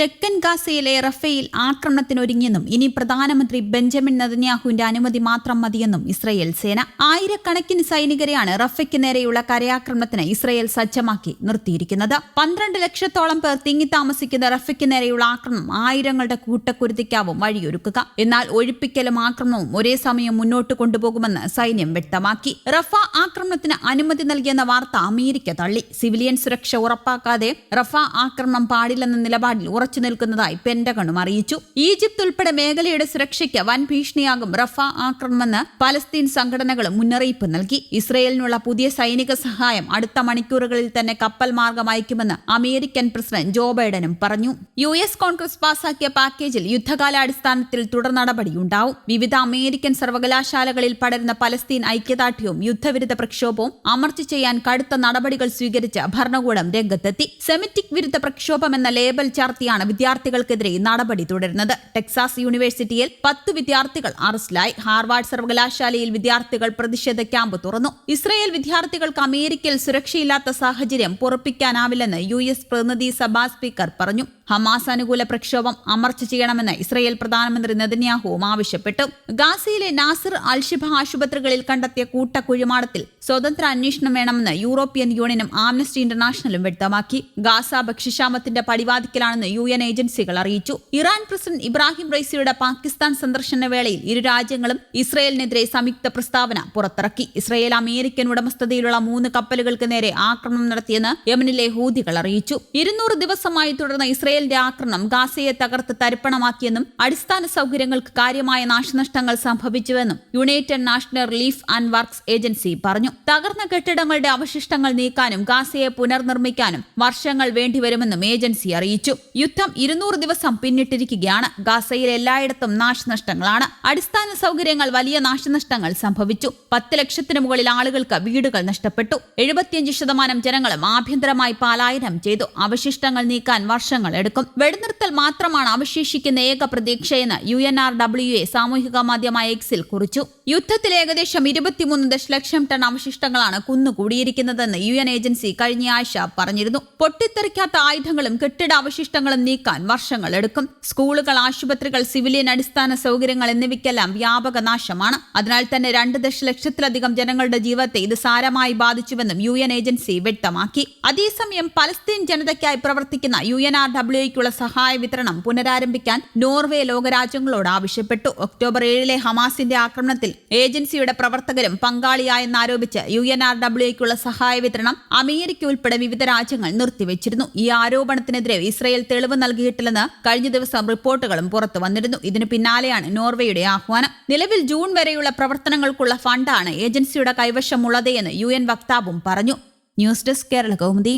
തെക്കൻ ഗാസയിലെ റഫേൽ ആക്രമണത്തിനൊരുങ്ങിയെന്നും ഇനി പ്രധാനമന്ത്രി ബെഞ്ചമിൻ നെതന്യാഹുവിന്റെ അനുമതി മാത്രം മതിയെന്നും ഇസ്രയേൽ സേന ആയിരക്കണക്കിന് സൈനികരെയാണ് റഫയ്ക്ക് നേരെയുള്ള കരയാക്രമണത്തിന് ഇസ്രയേൽ സജ്ജമാക്കി നിർത്തിയിരിക്കുന്നത്. പന്ത്രണ്ട് ലക്ഷത്തോളം പേർ തിങ്ങി താമസിക്കുന്ന റഫയ്ക്ക് നേരെയുള്ള ആക്രമണം ആയിരങ്ങളുടെ കൂട്ടക്കുരുതിക്കാവും വഴിയൊരുക്കുക. എന്നാൽ ഒഴിപ്പിക്കലും ആക്രമണവും ഒരേ സമയം മുന്നോട്ട് കൊണ്ടുപോകുമെന്ന് സൈന്യം വ്യക്തമാക്കി. റഫ ആക്രമണത്തിന് അനുമതി നൽകിയെന്ന വാർത്ത അമേരിക്ക തള്ളി. സിവിലിയൻ സുരക്ഷ ഉറപ്പാക്കാതെ റഫ ആക്രമണം പാടില്ലെന്ന നിലപാടിൽ ഉറച്ചു നിൽക്കുന്നതായി പെന്റഗണും അറിയിച്ചു. ഈജിപ്ത് ഉൾപ്പെടെ മേഖലയുടെ സുരക്ഷയ്ക്ക് വൻ ഭീഷണിയാകും റഫ ആക്രമണമെന്ന് പലസ്തീൻ സംഘടനകളും മുന്നറിയിപ്പ് നൽകി. ഇസ്രയേലിനുള്ള പുതിയ സൈനിക സഹായം അടുത്ത മണിക്കൂറുകളിൽ തന്നെ കപ്പൽ മാർഗം അയക്കുമെന്ന് അമേരിക്കൻ പ്രസിഡന്റ് ജോ ബൈഡനും പറഞ്ഞു. യു എസ് കോൺഗ്രസ് പാസാക്കിയ പാക്കേജിൽ യുദ്ധകാലാടിസ്ഥാനത്തിൽ തുടർ നടപടിയുണ്ടാവും. വിവിധ അമേരിക്കൻ സർവകലാശാലകളിൽ പടരുന്ന പലസ്തീൻ ഐക്യദാർഢ്യവും യുദ്ധവിരുദ്ധ പ്രക്ഷോഭവും അമർച്ച ചെയ്യാൻ കടുത്ത നടപടികൾ സ്വീകരിച്ച് ഭരണകൂടം രംഗത്തെത്തി. സെമിറ്റിക് വിരുദ്ധ പ്രക്ഷോഭം എന്ന ലേബൽ ചാർത്തിയാണ് വിദ്യാർത്ഥികൾക്കെതിരെ നടപടി തുടരുന്നത്. ടെക്സാസ് യൂണിവേഴ്സിറ്റിയിൽ പത്ത് വിദ്യാർത്ഥികൾ അറസ്റ്റിലായി. ഹാർവാർഡ് സർവകലാശാലയിൽ വിദ്യാർത്ഥികൾ പ്രതിഷേധ ക്യാമ്പ് തുറന്നു. ഇസ്രയേൽ വിദ്യാർത്ഥികൾക്ക് അമേരിക്കയിൽ സുരക്ഷയില്ലാത്ത സാഹചര്യം പൊറപ്പിക്കാനാവില്ലെന്ന് യു എസ് പ്രതിനിധി സഭാ സ്പീക്കർ പറഞ്ഞു. ഹമാസ് അനുകൂല പ്രക്ഷോഭം അമർച്ച ചെയ്യണമെന്ന് ഇസ്രയേൽ പ്രധാനമന്ത്രി നെതന്യാഹുവും ആവശ്യപ്പെട്ടു. ഗാസയിലെ നാസിർ അൽഷിബ ആശുപത്രികളിൽ കണ്ടെത്തിയ കൂട്ട കുഴിമാടത്തിൽ സ്വതന്ത്ര അന്വേഷണം വേണമെന്ന് യൂറോപ്യൻ യൂണിയനും ആംനസ്റ്റി ഇന്റർനാഷണലും വ്യക്തമാക്കി. ഗാസ ഭക്ഷ്യക്ഷാമത്തിന്റെ പടിവാതിക്കലാണെന്ന് യു എൻ ഏജൻസികൾ അറിയിച്ചു. ഇറാൻ പ്രസിഡന്റ് ഇബ്രാഹിം റൈസിയുടെ പാകിസ്ഥാൻ സന്ദർശന വേളയിൽ ഇരു രാജ്യങ്ങളും ഇസ്രയേലിനെതിരെ സംയുക്ത പ്രസ്താവന പുറത്തിറക്കി. ഇസ്രയേൽ അമേരിക്കൻ ഉടമസ്ഥതയിലുള്ള മൂന്ന് കപ്പലുകൾക്ക് നേരെ ആക്രമണം നടത്തിയെന്ന് യമനിലെ ഹൂതികൾ അറിയിച്ചു. ഇരുന്നൂറ് ദിവസമായി തുടർന്ന ഇസ്രയേലിന്റെ ആക്രമണം ഗാസയെ തകർത്ത് തരിപ്പണമാക്കിയെന്നും അടിസ്ഥാന സൗകര്യങ്ങൾക്ക് കാര്യമായ നാശനഷ്ടങ്ങൾ സംഭവിച്ചുവെന്നും United National Relief and Works Agency പറഞ്ഞു. തകർന്ന കെട്ടിടങ്ങളുടെ അവശിഷ്ടങ്ങൾ നീക്കാനും ഗാസയെ പുനർനിർമ്മിക്കാനും വർഷങ്ങൾ വേണ്ടിവരുമെന്നും ഏജൻസി അറിയിച്ചു. യുദ്ധം ഇരുന്നൂറ് ദിവസം പിന്നിട്ടിരിക്കുകയാണ്. ഗാസയിൽ എല്ലായിടത്തും നാശനഷ്ടങ്ങളാണ്. അടിസ്ഥാന സൗകര്യങ്ങൾ വലിയ നാശനഷ്ടങ്ങൾ സംഭവിച്ചു. പത്ത് ലക്ഷത്തിന് മുകളിൽ ആളുകൾക്ക് വീടുകൾ നഷ്ടപ്പെട്ടു. എഴുപത്തിയഞ്ച് ശതമാനം ജനങ്ങളും ആഭ്യന്തരമായി പലായനം ചെയ്തു. അവശിഷ്ടങ്ങൾ നീക്കാൻ വർഷങ്ങൾ എടുക്കും. വെടിനിർത്തൽ മാത്രമാണ് അവശേഷിക്കുന്ന ഏക പ്രതീക്ഷയെന്ന് U N R W A സാമൂഹിക മാധ്യമമായ എക്സിൽ കുറിച്ചു. യുദ്ധത്തിൽ ഏകദേശം ഇരുപത്തിമൂന്ന് ദശലക്ഷം ടൺ അവശിഷ്ടങ്ങളാണ് കുന്നുകൂടിയിരിക്കുന്നതെന്ന് യു എൻ ഏജൻസി കഴിഞ്ഞയാഴ്ച പറഞ്ഞിരുന്നു. പൊട്ടിത്തെറിക്കാത്ത ആയുധങ്ങളും കെട്ടിട അവശിഷ്ടങ്ങളും നീക്കാൻ വർഷങ്ങൾ എടുക്കും. സ്കൂളുകൾ ആശുപത്രികൾ സിവിലിയൻ അടിസ്ഥാന സൗകര്യങ്ങൾ എന്നിവയ്ക്കെല്ലാം വ്യാപക നാശമാണ്. അതിനാൽ തന്നെ രണ്ട് ദശലക്ഷത്തിലധികം ജനങ്ങളുടെ ജീവിതത്തെ ഇത് സാരമായി ബാധിച്ചുവെന്നും യു എൻ ഏജൻസി വ്യക്തമാക്കി. അതേസമയം പലസ്തീൻ ജനതയ്ക്കായി പ്രവർത്തിക്കുന്ന യു എൻ ആർ ഡബ്ല്യുക്കുള്ള സഹായ വിതരണം പുനരാരംഭിക്കാൻ നോർവേ ലോകരാജ്യങ്ങളോട് ആവശ്യപ്പെട്ടു. ഒക്ടോബർ ഏഴിലെ ഹമാസിന്റെ ആക്രമണത്തിൽ ഏജൻസിയുടെ പ്രവർത്തകരും പങ്കാളിയായെന്നാരോപിച്ച് യു എൻ ആർ ഡബ്ല്യുക്കുള്ള സഹായ വിതരണം അമേരിക്ക ഉൾപ്പെടെ വിവിധ രാജ്യങ്ങൾ നിർത്തിവച്ചിരുന്നു. ഈ ആരോപണത്തിനെതിരെ ഇസ്രയേൽ തെളിവ് നൽകിയിട്ടില്ലെന്ന് കഴിഞ്ഞ ദിവസം റിപ്പോർട്ടുകളും പുറത്തു വന്നിരുന്നു. ഇതിനു പിന്നാലെയാണ് നോർവേയുടെ ആഹ്വാനം. നിലവിൽ ജൂൺ വരെയുള്ള പ്രവർത്തനങ്ങൾക്കുള്ള ഫണ്ടാണ് ഏജൻസിയുടെ കൈവശമുള്ളത് എന്ന് യു എൻ വക്താവും പറഞ്ഞു. News desk Kerala Kaumudi.